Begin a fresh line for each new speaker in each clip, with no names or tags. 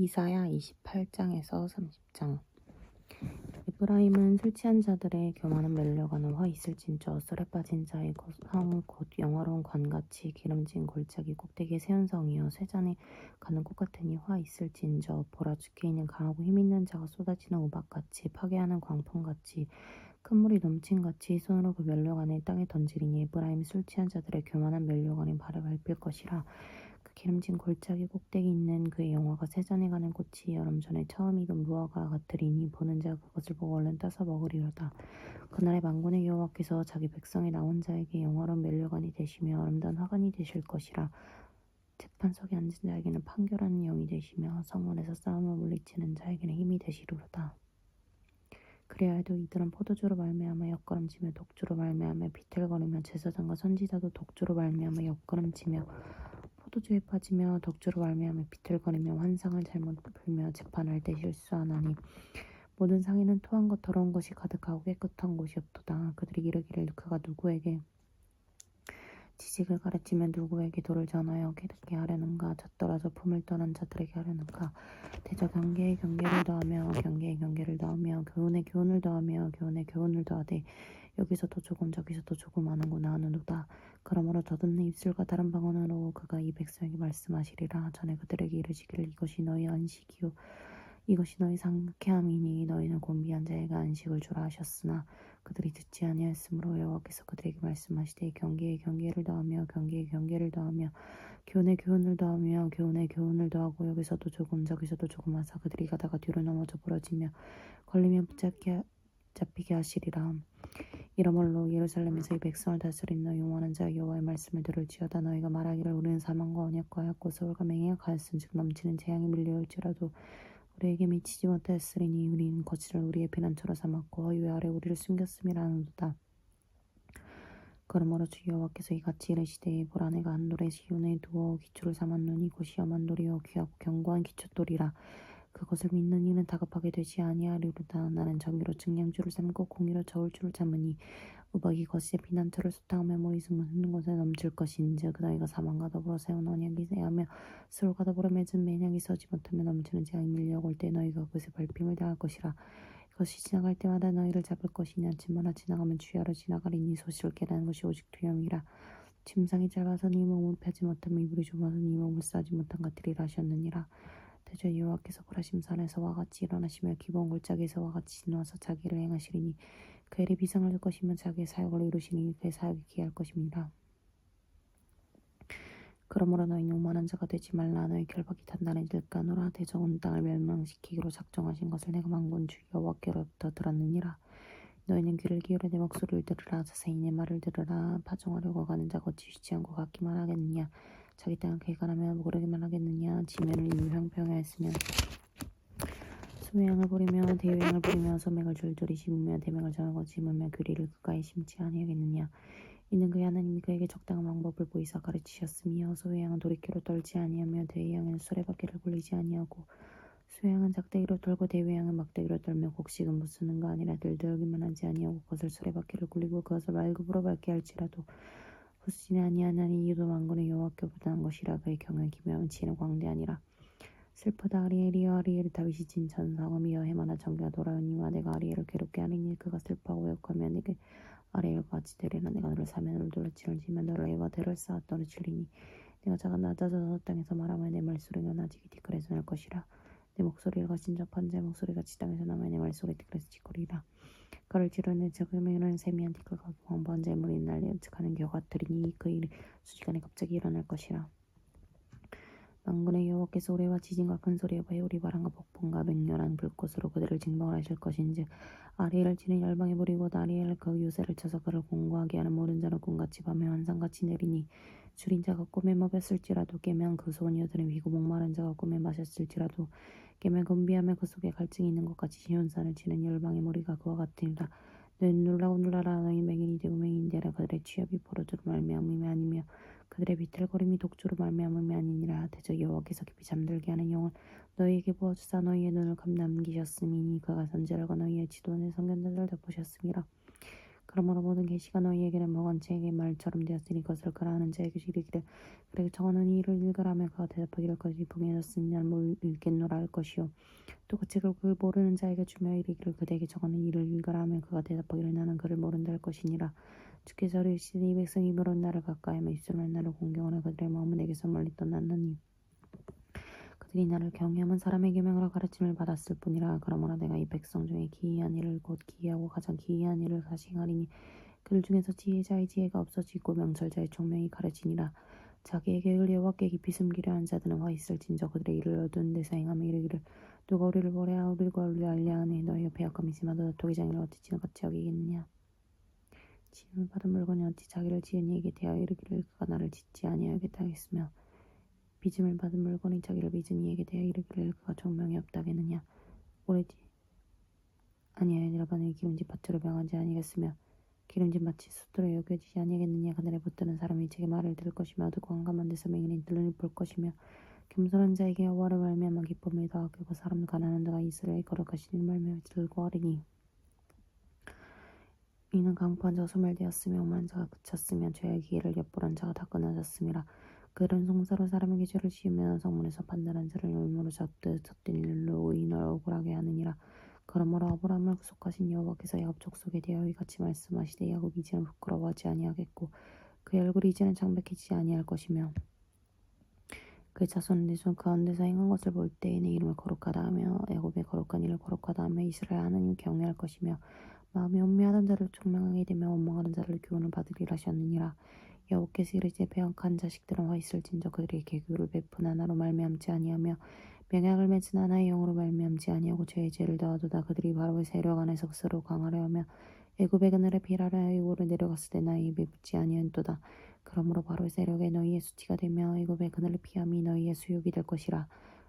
이사야 28장에서 30장. 에브라임은 술 취한 자들의 교만한 멸려가는 화 있을진저 썰에 빠진 자의 성 곧 영화로운 관같이 기름진 골짜기 꼭대기의 세운 성이여 쇠잔에 가는 꽃 같으니 화 있을진저 보라 죽게 있는 강하고 힘있는 자가 쏟아지는 우박같이 파괴하는 광풍같이 큰 물이 넘친같이 손으로 그 멸려간을 땅에 던지리니 에브라임 술 취한 자들의 교만한 멸려간이 발을 밟힐 것이라 기름진 골짜기 꼭대기 있는 그의 영화가 세잔에 가는 꽃이 여름 전에 처음 익은 무화과 같으리니 보는 자가 그것을 보고 얼른 따서 먹으리로다. 그날의 망군의 여호와께서 자기 백성의 나온 자에게 영화로운 멸류관이 되시며 아름다운 화관이 되실 것이라. 재판석에 앉은 자에게는 판결하는 영이 되시며 성문에서 싸움을 물리치는 자에게는 힘이 되시리로다. 그래야도 이들은 포도주로 말미암아 옆걸음치며 독주로 말미암아 비틀거리며 제사장과 선지자도 독주로 말미암아 옆걸음치며 포도주에 빠지며 덕주로 말미암아 비틀거리며 환상을 잘못 풀며 재판할 때 실수하나니 모든 상에는 토한 것 더러운 것이 가득하고 깨끗한 곳이 없도다. 그들이 이르기를 그가 누구에게 지식을 가르치며 누구에게 돌을 전하여 깨닫게 하려는가 젖더라져 품을 떠난 자들에게 하려는가 대저 경계에 경계를 더하며 경계에 경계를 더하며 교훈에 교훈을 더하며 교훈에 교훈을 더하되 여기서도 조금 저기서도 조금 하는구나 하는도다. 그러므로 더듬는 입술과 다른 방언으로 그가 이 백성에게 말씀하시리라. 전에 그들에게 이르시기를 이것이 너희 안식이요 이것이 너희 상쾌함이니 너희는 곤비한 자에게 안식을 주라 하셨으나 그들이 듣지 아니하였으므로 여호와께서 그들에게 말씀하시되 경계에 경계를 더하며 경계에 경계를 더하며 교훈에 교훈을 더하며 교훈에 교훈을 더하고 여기서도 조금 저기서도 조금 하사 그들이 가다가 뒤로 넘어져 부러지며 걸리면 붙잡게 잡히게 하시리라. 이러므로 예루살렘에서 이 백성을 다스린 너희 용하는 자 여호와의 말씀을 들을지어다 너희가 말하기를 우리는 사망과 언약과 약고 서울과 맹해가 가였은즉 넘치는 재앙이 밀려올지라도 우리에게 미치지 못하였으리니 우리는 거칠을 우리의 피난처로 삼았고 허위 아래 우리를 숨겼음이라 하는도다. 그러므로 주 여호와께서 이같이 이르시되 보라 내가 한돌의 시온에 두어 기초를 삼았노니 이곳이 엄한 돌이요 귀하고 견고한 기초돌이라 그것을 믿는 이는 다급하게 되지 아니하리로다. 나는 정의로 증량줄을 삼고 공의로 저울줄을 잡으니 우박이 거시에 피난처를 수탕하며 모이 숨는 곳에 넘칠 것인즉 너희가 사망과 더불어 세운 언약이 세하며 술과 더불어 맺은 매냥이 서지 못하며 넘치는 재앙이 밀려올 때 너희가 그것에 발핌을 당할 것이라. 이것이 지나갈 때마다 너희를 잡을 것이냐 침마나 지나가면 주야로 지나가리니 소식을 깨닫는 것이 오직 두려움이라. 침상이 짧아서 네 몸을 펴지 못하며 이불이 좁아서 네 몸을 싸지 못한 것들이라 하셨느니라. 대저 여호와께서 보라심산에서와 같이 일어나시며 기본 골짜기에서와 같이 지나와서 자기를 행하시리니 그 일이 비상을 줄 것이며 자기의 사역을 이루시니 그의 사역이 기할 것입니다. 그러므로 너희는 오만한 자가 되지 말라. 너희 결박이 단단해질까 노라. 대적은 땅을 멸망시키기로 작정하신 것을 내가 망군 주 여호와께로부터 들었느니라. 너희는 귀를 기울여 내 목소리를 들으라. 자세히 내 말을 들으라. 파종하려고 가는 자가 어찌 쉬지 않고 갖기만 하겠느냐. 자기 땅을 개간하며 모르기만 하겠느냐. 지면을 유형평하였으면 소명을 부리며 대유행을 부리며 소맥을 줄줄이 심으며 대명을 전하고 심으며 교리를 그가에 심지 아니하겠느냐? 이는 그의 하나님이 그에게 적당한 방법을 보이사 가르치셨으며 소외양은 돌이키로 떨지 아니하며 대유양은 수레바퀴를 굴리지 아니하고 소양은 작대기로 돌고 대유양은 막대기로 떨며 곡식은 무쓰는가 아니라 들들기만 하지 아니하고 그것을 수레바퀴를 굴리고 그것을 말급으로 밟게 할지라도 부수지 아니하나니 이유도 만군의 여호와께 보다는 것이라 그의 경외 기묘함은 지혜는 광대하니라 슬프다. 아리엘이여 아리엘을 다윗이 진 전상음이여 해마나 정교가 돌아오니와 내가 아리엘을 괴롭게 하리니 그가 슬퍼하고 욕하며 내게 아리엘과 같이 되리라. 내가 너를 사면으로 둘러치를 지면 너를 애와 대를 쌓아 떨어치리니 내가 자가 낮아져서 땅에서 말하며 내 말소리가 나지기 뒤끌에서 날 것이라. 내 목소리가 진접한 제 목소리가 지땅에서 나며 내 말소리 뒤끌에서 지거리라. 그를 지르는 적음에는 세미한 티끌과 왕부한 재물이 날려 측하는 겨가 같으리니 그 일이 수시간에 갑자기 일어날 것이라. 망군의 여호와께서 오래와 지진과 큰 소리와 배우리 바람과 폭풍과 맹렬한 불꽃으로 그들을 징벌하실 것인지 아리엘을 치는 열방에 부리고 아리엘을 그 요새를 쳐서 그를 공고하게 하는 모든 자는 꿈같이 밤에 환상같이 내리니 줄인 자가 꿈에 먹였을지라도 깨면 그 소녀들은 위고 목마른 자가 꿈에 마셨을지라도 깨면 금비하며 그 속에 갈증이 있는 것 같이 시온산을 치는 열방의 머리가 그와 같으니라. 너희는 놀라고 놀라라. 너희 맹인이 되고 맹인되라. 그들의 취업이 포로주로 말미암음이 아니며 그들의 비틀거림이 독주로 말미암음이 아니니라. 대저 여호와께서 깊이 잠들게 하는 영혼 너희에게 부어주사 너희의 눈을 감남기셨음이니 그가 선지를과 너희의 지도원의 성견자들을 덮으셨음이라. 그러므로 모든 계시가 너희에게는 먹은체에게 말처럼 되었으니 그것을 그라하는 자에게 이르기를. 그래도 저는 이 일을 읽으라며 그가 대답하기를 그것이 봉해졌으니 나는 뭘 읽겠노라 할 것이요. 또 그 책을 그 모르는 자에게 주며 이르기를 그대에게 저거는 이를 읽으라 하며 그가 대답하기를 나는 그를 모른다 할 것이니라 주께서 이르시니 이 백성이 물은 나를 가까이하며 입술로 나를 공경하는 그들의 마음은 내게서 멀리 떠났느니 그들이 나를 경외하면 사람의 계명으로 가르침을 받았을 뿐이라. 그러므로 내가 이 백성 중에 기이한 일을 곧 기이하고 가장 기이한 일을 가시하리니 그들 중에서 지혜자의 지혜가 없어지고 명철자의 총명이 가르치니라. 자기에게 여호와께 깊이 숨기려 한 자들은 화 있을진저 그들의 일을 얻은 데서 행하며 이르기를 누가 우리를 보래하 우리가 우리를 알려하니 너희가 배역함이 심하도다. 도기장이를 어찌 같이 여기겠느냐 지음을 받은 물건이 어찌 자기를 지은 이에게 대하여 이르기를 그가 나를 짓지 아니하겠다 하겠으며 빚음을 받은 물건이 자기를 빚은 이에게 대하여 이르기를 그가 총명이 없다겠느냐? 오래지 아니하여니라 바늘 기름진 밭으로 명하지 아니겠으며 기름진 밭이 숫도로 여겨지지 아니하겠느냐? 그날에 붙드는 사람이 제게 말을 들을 것이며 어두고 한가만 데서 맹인이 들눈이 볼 것이며 겸손한 자에게 여호와를 말미암아 기쁨을 더하고 사람 가난한 자가 이스라엘 거룩하신 말미암아 즐거워하리니 이는 강포한 자가 소멸되었으며 오만 자가 그쳤으며 죄의 기회를 엿보란 자가 다 끊어졌음이라. 그들은 송사로 사람에게 죄를 지으며 성문에서 판단한 자를 열무로 잡듯 젖된 일로 의인을 억울하게 하느니라. 그러므로 아브라함을 구속하신 여호와께서 야곱 족속에 대하여 이같이 말씀하시되 야곱이 이제는 부끄러워하지 아니하겠고 그의 얼굴이 이제는 창백해지지 아니할 것이며 그 자손은 내손 가운데서 행한 것을 볼 때에 내 이름을 거룩하다 하며 야곱의 거룩한 일을 거룩하다 하며 이스라엘 하나님 경외할 것이며 마음이 온미하던 자를 총명하게 되며 원망하는 자를 교훈을 받으리라 하셨느니라. 여호께서 이르시되 배역한 자식들은 화 있을진저 그들의 개교를 베푼 하나로 말미암지 아니하며 명약을 맺은 하나의 영으로 말미암지 아니하고 죄의 죄를 더하도다. 그들이 바로의 세력 안에서 스스로 강하려 하며 애굽의 그늘에 피라라 애고를 내려갔을 때 나의 입에 붙지 아니한도다. 그러므로 바로의 세력에 너희의 수치가 되며 애굽의 그늘을 피함이 너희의 수욕이 될 것이라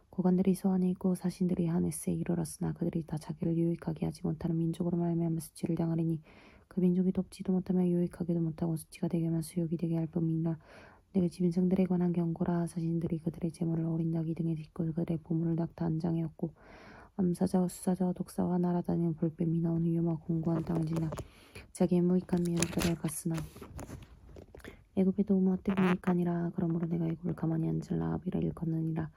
고관들이 있고 사신들이 하네스에 이르렀으나 그들이 다 자기를 유익하게 하지 못하는 민족으로 말미암아 수치를 당하리니 그 민족이 돕지도 못하며 유익하게도 못하고 수치가 되게 하며 수욕이 되게 할 뿐이라 내가 짐승들에 관한 경고라 사신들이 그들의 재물을 어린 나귀 등에 짓고 그들의 보물을 낙타 한 장이었고 암사자와 수사자와 독사와 날아다니는 볼뱀이 나온 위험하고 공고한 땅을 지나 자기의 무익한 미연들을 갔으나 애굽의 도움은 어때 무익하니라? 그러므로 내가 애굽을 가만히 앉을라. 아비라 일컫느니라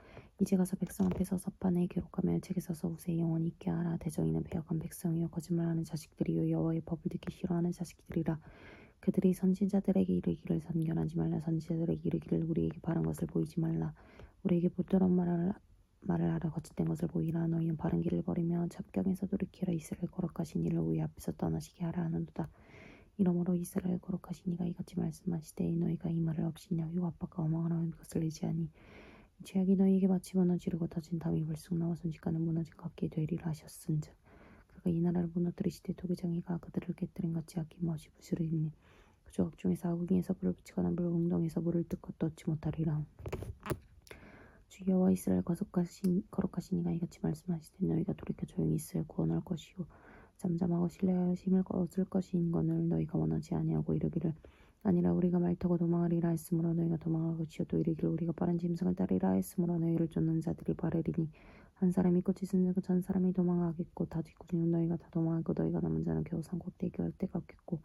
이제 가서 백성 앞에 서 서 판에 기록하며 책에 서서 우세 영원히 있게 하라. 대저인은 배역한 백성이요. 거짓말하는 자식들이요. 여호와의 법을 듣기 싫어하는 자식들이라. 그들이 선지자들에게 이르기를 선견하지 말라. 선지자들에게 이르기를 우리에게 바른 것을 보이지 말라. 우리에게 부드러운 말을 말을 하라. 거짓된 것을 보이라. 너희는 바른 길을 버리며 잡경에서 돌이키라. 이스라엘 거룩하신 이를 우리 앞에서 떠나시게 하라 하는도다. 이러므로 이스라엘 거룩하신 이가 이같이 말씀하시되 너희가 이 말을 없이냐? 이 압박과 어망하는 것을 의지하니 죄악이 너희에게 마치 무너지르고 터진 담이 불쑥 나와 순식간에 무너진 같게 되리라 하셨은즉 그가 이 나라를 무너뜨리시되 도기장이가 그들을 깨뜨린 같이 아낌 없이 부스르리니 그 조각 중에서 아구기에서 불을 붙이거나 물 웅덩이에서 물을 뜯고 떠지 못하리라. 주 여호와 이스라엘 거룩하신, 거룩하신 이가 이같이 말씀하시되 너희가 돌이켜 조용히 있어야 구원할 것이요 잠잠하고 신뢰하여 힘을 얻을 것인 것을 너희가 원하지 아니하고 이르기를 아니라 우리가 말 타고 도망하리라 했으므로 너희가 도망하고 치어도 이르기를 우리가 빠른 짐승을 따르리라 했으므로 너희를 쫓는 자들이 바르리니 한 사람이 꽃짓은 전 사람이 도망하겠고 다 뒷구리는 너희가 다 도망하고 너희가 남은 자는 겨우 산 꼭대기 할 때가 없겠고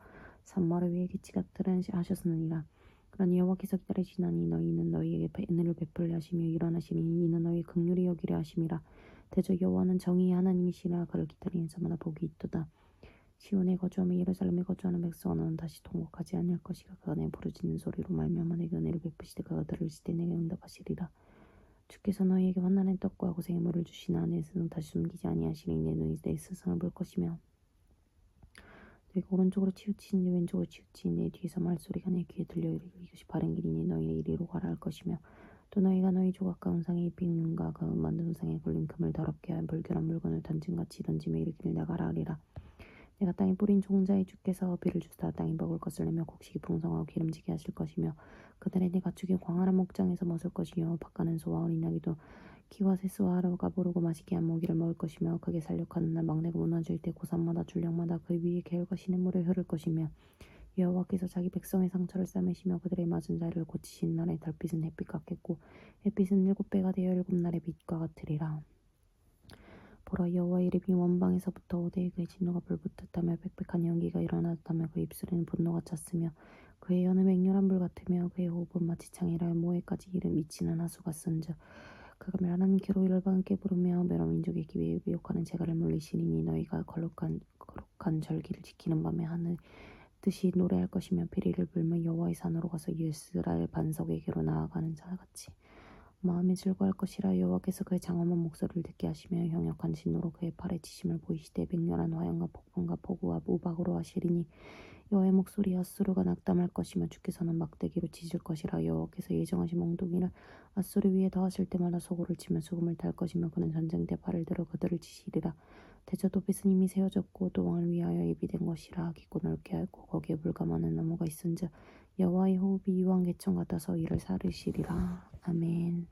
산마를 위에 기치 같으라 하셨느니라. 그러니 여호와께서 기다리시나니 너희는 너희에게 은혜를 베풀려 하시며 일어나시니 이는 너희 극률이 여기려 하심이라 대저 여호와는 정의의 하나님이시라 그를 기다리는 자마다 복이 있도다. 시온에 거주하며 예루살렘에 거주하는 백성은 다시 통곡하지 아니할 것이라 그가 내 부르짖는 소리로 말미암아 내게 은혜를 베푸시되 그가 들으시되 내게 응답하시리라. 주께서 너희에게 환난의 떡과 고생의 물을 주시나 내 스승 다시 숨기지 아니하시니 내 눈이 내 스승을 볼 것이며 내가 오른쪽으로 치우치니 왼쪽으로 치우치니 내 뒤에서 말소리가 내 귀에 들려 이것이 바른 길이니 너희 이리로 가라 할 것이며 또 너희가 너희 조각과 은상에 입힌 눈과 그 만든 은상에 걸린 금을 더럽게 한 불결한 물건을 던진같이 던지며 이르기를 나가라 하리라. 내가 땅에 뿌린 종자의 주께서 비를 주사 땅이 먹을 것을 내며 곡식이 풍성하고 기름지게 하실 것이며 그들의 내 가축이 광활한 목장에서 먹을 것이요. 바가는 소와 어린 나귀도 키와 새수와 하루가 부르고 맛있게 한 모기를 먹을 것이며 그게 살력하는 날 막내가 무너질 때 고산마다 줄령마다 그 위에 개울과 시냇물이 흐를 것이며 여호와께서 자기 백성의 상처를 싸매시며 그들의 맞은 자리를 고치신 날에 달빛은 햇빛 같겠고 햇빛은 일곱 배가 되어 일곱 날의 빛과 같으리라. 보라 여호와의 이름이 원방에서부터 오되 그의 진노가 불붙었다며 빽빽한 연기가 일어났다며 그의 입술에는 분노가 찼으며 그의 혀는 맹렬한 불 같으며 그의 호흡은 마치 창이라 모에까지 이름 미치는 하수가 쓴즉 그가 멸하나님께로 열방을 함께 부르며 메로 민족의 기회에 미혹하는 재갈을 물리시리니 너희가 거룩한 거룩한 절기를 지키는 밤에 하늘 뜻이 노래할 것이며 피리를 불며 여호와의 산으로 가서 이스라엘 반석에게로 나아가는 자같이 마음에 즐거할 것이라 여호와께서 그의 장엄한 목소리를 듣게 하시며 형역한 진노로 그의 팔에 지심을 보이시되 맹렬한 화염과 폭풍과 폭우와 우박으로 하시리니 여호와의 목소리 아수르가 낙담할 것이며 주께서는 막대기로 치실 것이라 여호와께서 예정하신 몽둥이를 아수르 위에 더하실 때마다 소고를 치며 수금을 탈 것이며 그는 전쟁대 팔을 들어 그들을 치시리라 대저 도빗은 이미 세워졌고 또 왕을 위하여 예비된 것이라 깊고 넓게 하고 거기에 많은 나무가 있은즉 여호와의 호흡이 개천 같아서 이를 사르시리라. 아멘